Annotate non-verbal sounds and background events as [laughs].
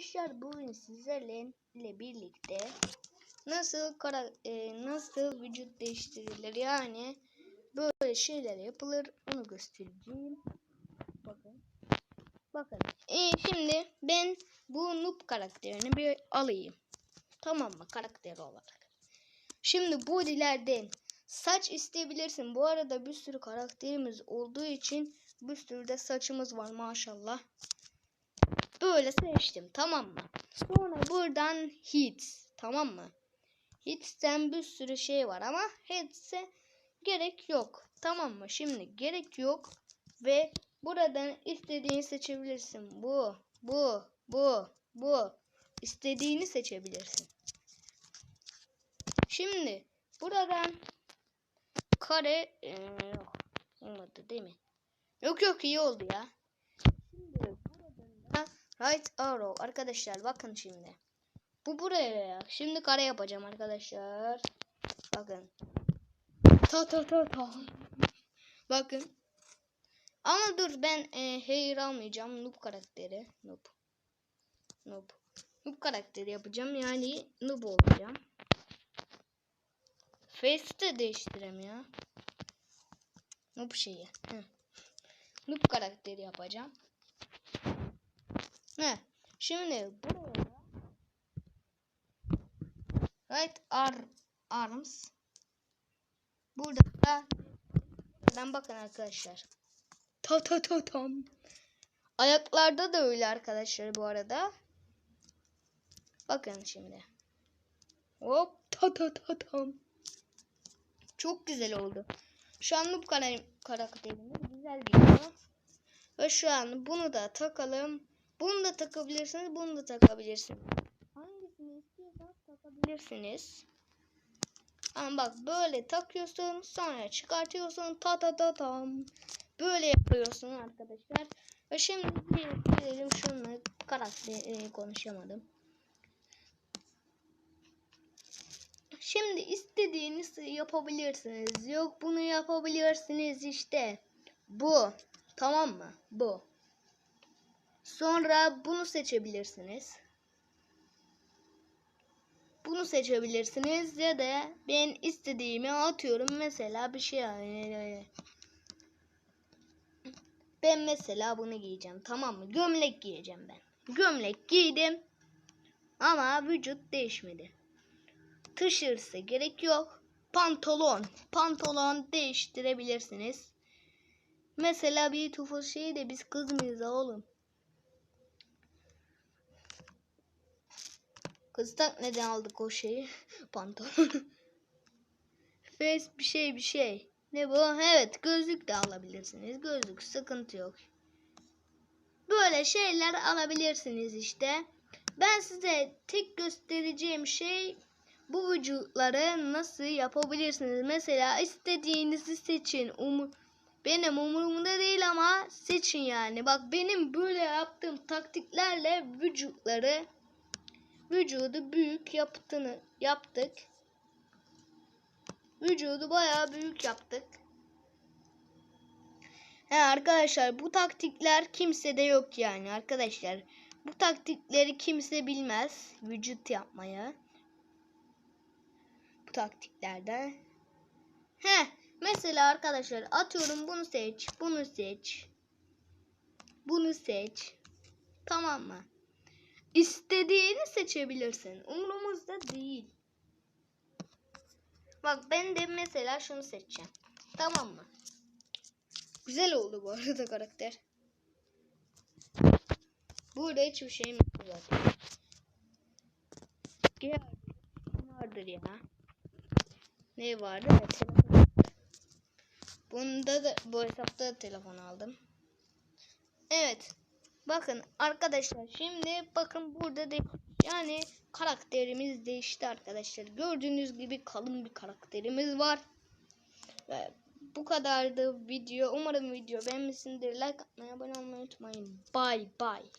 Arkadaşlar bugün sizlerle ile birlikte nasıl kara, e, nasıl vücut değiştirilir yani böyle şeyler yapılır onu göstereceğim. Bakın. Bakın. E, şimdi ben bu noob karakterini bir alayım. Tamam mı karakter olarak. Şimdi bodylerden saç isteyebilirsin. Bu arada bir sürü karakterimiz olduğu için bir sürü de saçımız var maşallah. Böyle seçtim tamam mı? Sonra buradan hits tamam mı? Hits'ten bir sürü şey var ama hits'e gerek yok. Tamam mı? Şimdi gerek yok ve buradan istediğini seçebilirsin. Bu, bu, bu, bu. İstediğini seçebilirsin. Şimdi buradan kare ee, olmadı değil mi? Yok yok iyi oldu ya. Right arrow arkadaşlar bakın şimdi. Bu buraya ya. Şimdi kare yapacağım arkadaşlar. Bakın. Ta ta ta ta. bakın. Ama dur ben e, hair almayacağım. Noob karakteri. Noob. Noob. Noob karakteri yapacağım. Yani noob olacağım. Face'i de değiştirem ya. Noob şeyi. Hı. Noob karakteri yapacağım. Ne? Şimdi buraya right ar arms burada da buradan bakın arkadaşlar. Ta ta ta tam. Ayaklarda da öyle arkadaşlar bu arada. Bakın şimdi. Hop ta ta ta tam. Çok güzel oldu. Şu an bu karakterimiz güzel gidiyor. Ve şu an bunu da takalım. Bunu da takabilirsiniz. Bunu da takabilirsiniz. Hangisini istiyorsanız takabilirsiniz. Ama bak böyle takıyorsun. Sonra çıkartıyorsun. Ta ta ta tam. Böyle yapıyorsun arkadaşlar. Ve şimdi gelelim şunu karakter e, konuşamadım. Şimdi istediğinizi yapabilirsiniz. Yok bunu yapabilirsiniz işte. Bu. Tamam mı? Bu. Sonra bunu seçebilirsiniz. Bunu seçebilirsiniz ya da ben istediğimi atıyorum. Mesela bir şey ben mesela bunu giyeceğim. Tamam mı? Gömlek giyeceğim ben. Gömlek giydim. Ama vücut değişmedi. Tişörtse gerek yok. Pantolon. Pantolon değiştirebilirsiniz. Mesela bir tuful şeyi de biz kız mıyız oğlum? Kızdan neden aldık o şeyi? [laughs] Pantolon. [laughs] Face bir şey bir şey. Ne bu? Evet gözlük de alabilirsiniz. Gözlük sıkıntı yok. Böyle şeyler alabilirsiniz işte. Ben size tek göstereceğim şey bu vücutları nasıl yapabilirsiniz. Mesela istediğinizi seçin. Um benim umurumda değil ama seçin yani. Bak benim böyle yaptığım taktiklerle vücutları vücudu büyük yaptığını yaptık. Vücudu bayağı büyük yaptık. He arkadaşlar bu taktikler kimsede yok yani arkadaşlar. Bu taktikleri kimse bilmez vücut yapmaya. Bu taktiklerde. He mesela arkadaşlar atıyorum bunu seç, bunu seç. Bunu seç. Tamam mı? İstediğini seçebilirsin. Umurumuzda değil. Bak ben de mesela şunu seçeceğim. Tamam mı? Güzel oldu bu arada karakter. Burada hiçbir şeyim yok zaten. Gel. Vardır ya. Ne vardı? Evet. Bunda da bu hesapta da telefon aldım. Evet. Bakın arkadaşlar şimdi bakın burada da yani karakterimiz değişti arkadaşlar. Gördüğünüz gibi kalın bir karakterimiz var. Ve bu kadardı video. Umarım video beğenmişsindir. Like atmayı, abone olmayı unutmayın. Bye bye.